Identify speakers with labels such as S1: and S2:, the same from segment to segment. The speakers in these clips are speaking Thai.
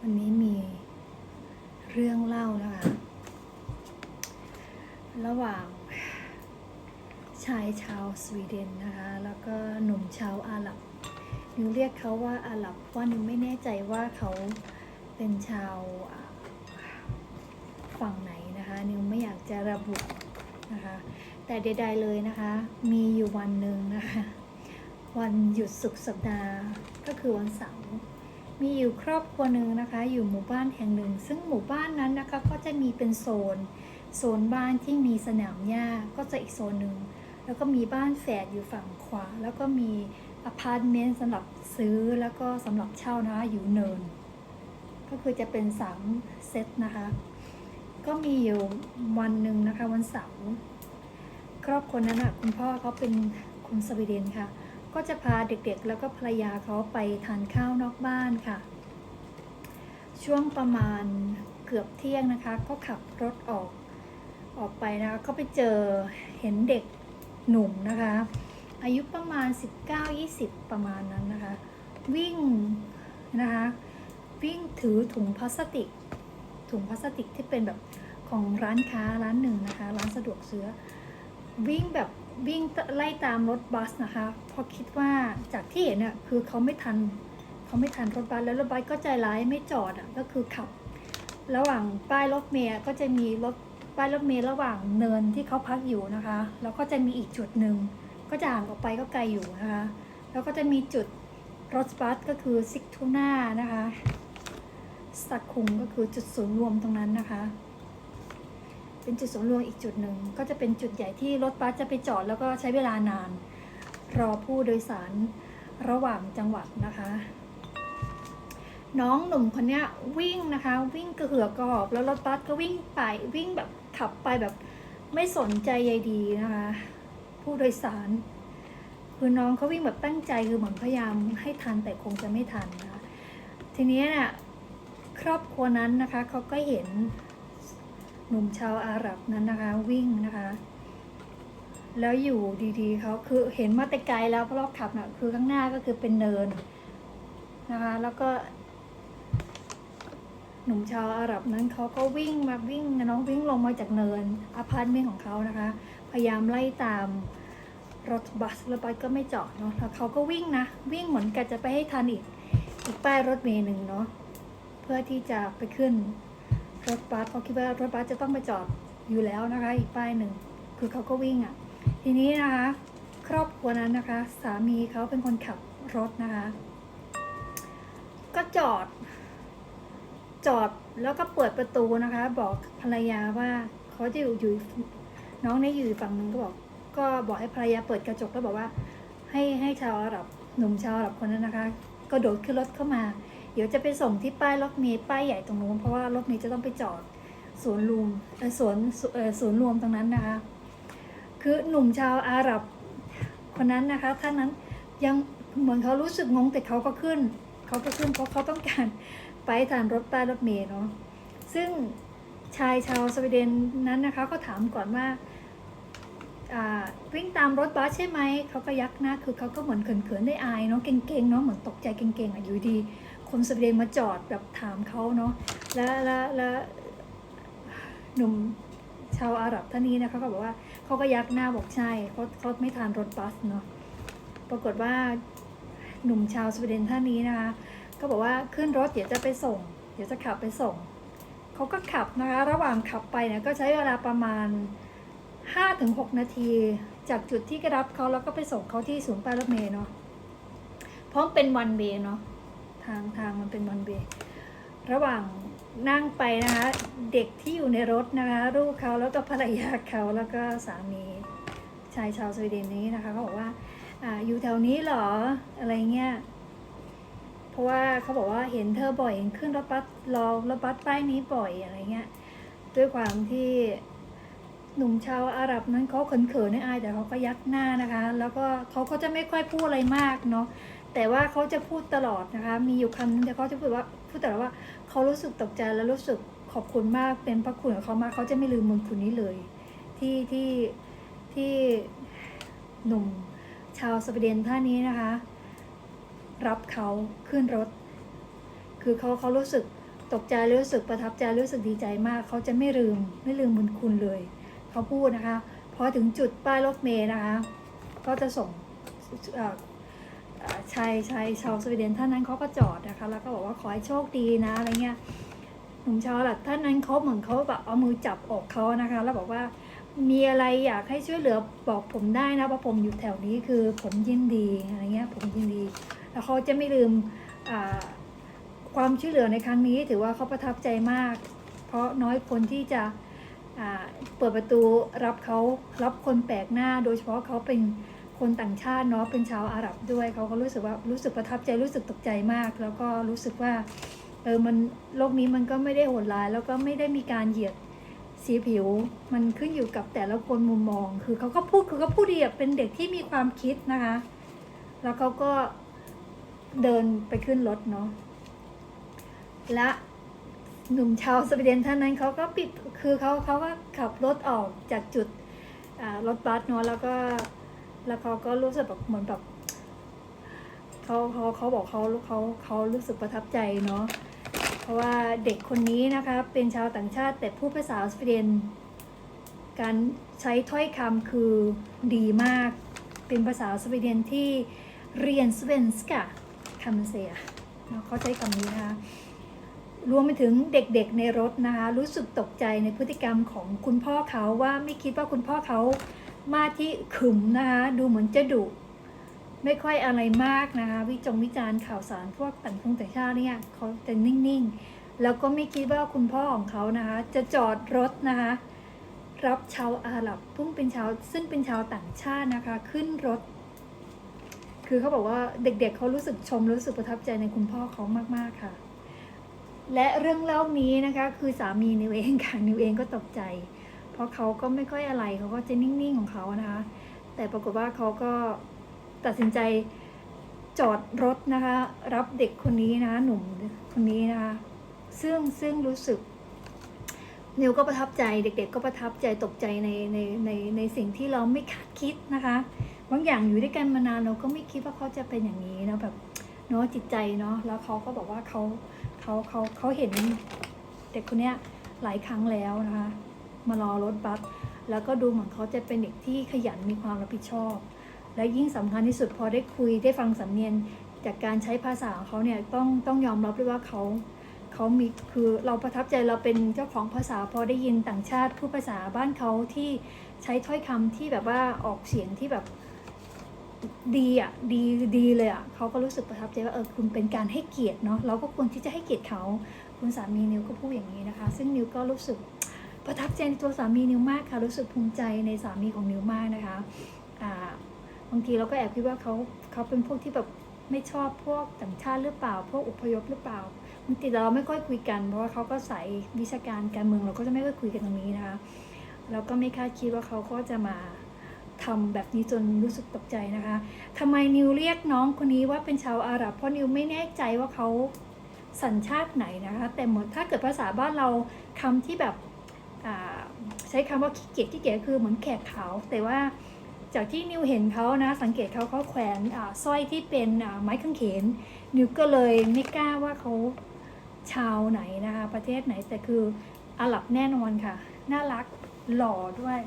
S1: วันนี้มีเรื่องเล่านะคะ ระหว่างชายชาวสวีเดนนะคะ แล้วก็หนุ่มชาวอาหรับนิวเรียกเขาว่าอาหรับเพราะว่านิวไม่แน่ใจว่าเขาเป็นชาวฝั่งไหนนะคะ นิวไม่อยากจะระบุนะคะ แต่ใดๆเลยนะคะ มีอยู่วันหนึ่งนะคะ วันหยุดสุกสัปดาห์ก็คือวันเสาร์ มีอยู่ครอบครัวหนึ่งนะคะ อยู่หมู่บ้านแห่งหนึ่ง ซึ่งหมู่บ้านนั้นนะคะก็จะมีเป็นโซน โซนบ้านที่มีสนามหญ้าก็จะอีกโซนหนึ่ง แล้วก็มีบ้านแฝดอยู่ฝั่งขวา แล้วก็มีอพาร์ตเมนต์สำหรับซื้อแล้วก็สำหรับเช่านะคะอยู่เนิน ก็คือจะเป็นสามเซตนะคะ ก็มีอยู่วันหนึ่งนะคะวันเสาร์ครอบครัวนั้นอะคุณพ่อเขาเป็นคนสวีเดนค่ะ ก็จะพาเด็กๆ แล้วก็ภรรยาเขาไปทานข้าวนอกบ้านค่ะ ช่วงประมาณเกือบเที่ยงนะคะ ก็ขับรถออกออกไปนะคะก็ไปเจอเห็นเด็กหนุ่มนะคะ อายุประมาณ 19-20 ประมาณนั้นนะคะ วิ่งนะคะวิ่งถือถุงพลาสติก ถุงพลาสติกที่เป็นแบบของร้านค้าร้านหนึ่งนะคะ ร้านสะดวกซื้อวิ่งแบบ วิ่งไล่ตามรถบัสนะคะเพราะคิดว่าจากที่เห็นน่ะคือเขาไม่ทันเขาไม่ทันรถบัสแล้วรถบัสก็ใจร้ายไม่จอดอะก็คือขับ ระหว่างป้ายรถเมล์ก็จะมีรถป้ายรถเมล์ระหว่างเนินที่เขาพักอยู่นะคะแล้วก็จะมีอีกจุดหนึ่งก็จะห่างออกไปก็ไกลอยู่นะคะแล้วก็จะมีจุดรถบัสก็คือซิกทูน่านะคะสักคุงก็คือจุดศูนย์รวมตรงนั้นนะคะ เป็นจุดศูนย์รวมอีกจุดหนึ่ง ก็จะเป็นจุดใหญ่ที่รถบัสจะไปจอดแล้วก็ใช้เวลานาน รอผู้โดยสารระหว่างจังหวัดนะคะ น้องหนุ่มคนนี้วิ่งนะคะ วิ่งกระเหือกกระหอบแล้วรถบัสก็วิ่งไปวิ่งแบบขับไปแบบไม่สนใจใยดีนะคะ ผู้โดยสาร คือน้องเขาวิ่งแบบตั้งใจคือเหมือนพยายามให้ทันแต่คงจะไม่ทันนะคะทีนี้เนี่ยครอบครัวนั้นนะคะเขาก็เห็น หนุ่มชาวอาหรับนั้นนะคะ วิ่งนะคะ แล้วอยู่ดีๆเขาคือเห็นมาแต่ไกลแล้วเพราะรอบขับน่ะคือข้างหน้าก็คือเป็นเนินนะคะ แล้วก็หนุ่มชาวอาหรับนั้นเขาก็วิ่งมาวิ่งน้องวิ่งลงมาจากเนินอพาร์ตเมนต์ของเขานะคะ พยายามไล่ตามรถบัสรถบัสก็ไม่จอดเนาะแล้วเขาก็วิ่งนะ วิ่งเหมือนกันจะไปให้ทันอีกอีกป้ายรถเมล์หนึ่งเนาะเพื่อที่จะไปขึ้น รถบัสเขาคิดว่ารถบัสจะต้องไปจอดอยู่แล้วนะคะ อีกป้ายหนึ่งคือเขาก็วิ่งอะ่ะ ทีนี้นะคะ ครอบครัวนั้นนะคะ สามีเขาเป็นคนขับรถนะคะ ก็จอด จอดแล้วก็เปิดประตูนะคะ บอกภรรยาว่าเขาจะอยู่อยู่น้องนี่อยู่ฝั่งนึงก็บอก ก็บอกให้ภรรยาเปิดกระจกแล้วบอกว่า ให้ให้ชาวอาหรับหนุ่มชาวอาหรับคนนั้นนะคะกระโดดขึ้นรถเข้ามา เดี๋ยวจะไปส่งที่ป้ายรถเมล์ป้ายใหญ่ตรงนู้นเพราะว่ารถเมล์จะต้องไปจอดสวนรวมสวนสวนรวมตรงนั้นนะคะ คือหนุ่มชาวอาหรับคนนั้นนะคะท่านนั้นยังเหมือนเขารู้สึกงงแต่เขาก็ขึ้น เขาก็ขึ้นเพราะเขาต้องการไปทานรถป้ายรถเมล์เนาะซึ่งชายชาวสวีเดนนั้นนะคะก็ถามก่อนว่าอ่าวิ่งตามรถบัสใช่ไหม เขาก็ยักหน้า คือเขาก็เหมือนเขินๆได้อายเนาะ เก่งๆเนาะ เหมือนตกใจเก่งๆอะอยู่ดี คนสวีเดนมาจอดแบบถามเขาเนาะแล้วแล้วแล้วหนุ่มชาวอาหรับท่านนี้นะคะก็บอกว่าเขาก็ยักหน้าบอกใช่เขาเขาไม่ทานรถบัสเนาะปรากฏว่าหนุ่มชาวสวีเดนท่านนี้นะคะก็บอกว่าขึ้นรถเดี๋ยวจะไปส่ง เดี๋ยวจะขับไปส่งเขาก็ขับนะคะ ระหว่างขับไปเนี่ยก็ใช้เวลาประมาณ 5-6 นาที จากจุดที่กรับเขาแล้วก็ไปส่งเขาที่ศูนย์ปารถเมล์เนาะเพราะเป็นวันเบเนาะ ทางทางมันเป็นวันเบระหว่างนั่งไปนะคะ เด็กที่อยู่ในรถนะคะลูกเขาแล้วก็ภรรยาเขาแล้วก็สามีชายชาวสวีเดนนี้นะคะเขาบอกว่าออยู่แถวนี้เหรออะไรเงี้ยเพราะว่าเขาบอกว่าเห็นเธอบ่อยเห็นขึ้นรถบัสรอรถบัสป้ายนี้บ่อยอะไรเงี้ยด้วยความที่หนุ่มชาวอาหรับนั้นเขาเขินๆในอายแต่เขาก็ยักหน้านะคะ แล้วก็เขาก็จะไม่ค่อยพูดอะไรมากเนาะ แต่ว่าเขาจะพูดตลอดนะคะ มีอยู่คำนึงแต่เขาจะพูดว่าพูดแต่ว่าเขารู้สึกตกใจและรู้สึกขอบคุณมากเป็นพระคุณของเขามากเขาจะไม่ลืมบุญคุณนี้เลย ที่ที่ที่หนุ่มชาวสวีเดนท่านนี้นะคะ รับเขาขึ้นรถ คือเขาเขารู้สึกตกใจรู้สึกประทับใจรู้สึกดีใจมาก เขาจะไม่ลืมไม่ลืมบุญคุณเลย เขาพูดนะคะพอถึงจุดป้ายรถเมล์นะคะ ก็จะส่ง เอ่อเอ่ชาวสวีเดนท่านนั้นเขาก็จอดนะคะ แล้วก็บอกว่าขอให้โชคดีนะอะไรเงี้ยหนุ่มชาวหลัดท่านนั้นเขาเหมือนเขาแบบเอามือจับอกเขานะคะ แล้วบอกว่ามีอะไรอยากให้ช่วยเหลือบอกผมได้นะเพราะผมอยู่แถวนี้คือผมยินดีอะไรเงี้ยผมยินดี แล้วเขาจะไม่ลืมความช่วยเหลือในครั้งนี้ถือว่าเขาประทับใจมาก เพราะน้อยคนที่จะเปิดประตูรับเขารับคนแปลกหน้า โดยเฉพาะเขาเป็น คนต่างชาติเนาะเป็นชาวอาหรับด้วยเขาก็รู้สึกว่ารู้สึกประทับใจรู้สึกตกใจมาก แล้วก็รู้สึกว่าเออมันโลกนี้มันก็ไม่ได้โหดร้าย แล้วก็ไม่ได้มีการเหยียดสีผิว มันขึ้นอยู่กับแต่ละคนมุมมอง คือเขาก็พูดคือเขาพูดดีอะเป็นเด็กที่มีความคิดนะคะ แล้วเขาก็เดินไปขึ้นรถเนาะและหนุ่มชาวสวีเดนท่านนั้นเขาก็ปิดคือเขาเขาก็ขับรถออกจากจุดรถบัสเนาะแล้วก็ แล้วเขาก็รู้สึกแบบเหมือนแบบเขาเขาเขาบอกเขาเขาเขารู้สึกประทับใจเนาะเพราะว่าเด็กคนนี้นะคะเป็นชาวต่างชาติแต่พูดภาษาสวีเดนการใช้ถ้อยคำคือดีมาก เป็นภาษาสวีเดนที่เรียนสเวนสกาคำเสียเขาใช้คำนี้นะคะรวมไปถึงเด็กๆในรถนะคะ รู้สึกตกใจในพฤติกรรมของคุณพ่อเขาว่าไม่คิดว่าคุณพ่อเขา มาที่ขึมนะคะดูเหมือนจะดุไม่ค่อยอะไรมากนะคะ วิจงวิจารณ์ข่าวสารพวกต่างชงต่างชาติเนี่ยเขาจะนิ่งๆ แล้วก็ไม่คิดว่าคุณพ่อของเขานะคะ จะจอดรถนะคะ รับชาวอาหรับพิ่งเป็นชาวซึ่งเป็นชาวต่างชาตินะคะ ขึ้นรถ คือเขาบอกว่าเด็กๆเเขารู้สึกชมรู้สึกประทับใจในคุณพ่อเขามากๆค่ะ และเรื่องเล่านี้นะคะ คือสามีนิวเองค่ะนิวเองก็ตกใจ เพราะเขาก็ไม่ค่อยอะไรเขาก็จะนิ่งๆของเขานะคะ แต่ปรากฏว่าเขาก็ตัดสินใจจอดรถนะคะ รับเด็กคนนี้นะหนุ่มคนนี้นะคะซึ่งซึ่งรู้สึก นิวก็ประทับใจเด็ก ๆ ก็ประทับใจตกใจในในในในสิ่งที่เราไม่คาดคิดนะคะบางอย่างอยู่ด้วยกันมานานเราก็ไม่คิดว่าเขาจะเป็นอย่างนี้นะแบบเนาะจิตใจเนาะแล้วเขาก็บอกว่าเขาเขาเขาเขาเห็นเด็กคนเนี้ยหลายครั้งแล้วนะคะ มารอรถบัสแล้วก็ดูเหมือนเขาจะเป็นเด็กที่ขยันมีความรับผิดชอบ และยิ่งสำคัญที่สุดพอได้คุยได้ฟังสำเนียงจากการใช้ภาษาของเขาเนี่ยต้องต้องยอมรับด้วยว่าเขาเขามีคือเราประทับใจเราเป็นเจ้าของภาษาพอได้ยินต่างชาติพูดภาษาบ้านเขาที่ใช้ถ้อยคำที่แบบว่าออกเสียงที่แบบดีอะดีดีเลยอะเขาก็รู้สึกประทับใจว่าเออคุณเป็นการให้เกียรติเนาะเราก็ควรที่จะให้เกียรติเขาคุณสามีนิวก็พูดอย่างนี้นะคะ ซึ่งนิวก็รู้สึก ประทับใจในตัวสามีนิวมากค่ะ รู้สึกภูมิใจในสามีของนิวมากนะคะบางทีเราก็แอบคิดว่าเขาเขาเป็นพวกที่แบบไม่ชอบพวกต่างชาติหรือเปล่า พวกอุพยพหรือเปล่าบางทีเราไม่ค่อยคุยกัน เพราะว่าเขาก็ใส่วิชาการการเมืองเราก็จะไม่ค่อยคุยกันตรงนี้นะคะเราก็ไม่คาดคิดว่าเขาก็จะมาทำแบบนี้จนรู้สึกตกใจนะคะทำไมนิวเรียกน้องคนนี้ว่าเป็นชาวอาหรับ เพราะนิวไม่แน่ใจว่าเขาสัญชาติไหนนะคะ แต่เหมือนถ้าเกิดภาษาบ้านเราคำที่แบบ ใช้คำว่าขี้เกียจขี้เกียจคือเหมือนแขกขาว แต่ว่าจากที่นิวเห็นเขานะ สังเกตเขาเขาแขวนสร้อยที่เป็นไม้กางเขน นิวก็เลยไม่กล้าว่าเขาชาวไหนนะคะ ประเทศไหนแต่คืออาหรับแน่นอนค่ะ น่ารักหล่อด้วย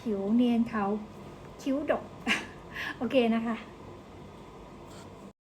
S1: ผิวเนียนเขาคิ้วดก โอเคนะคะ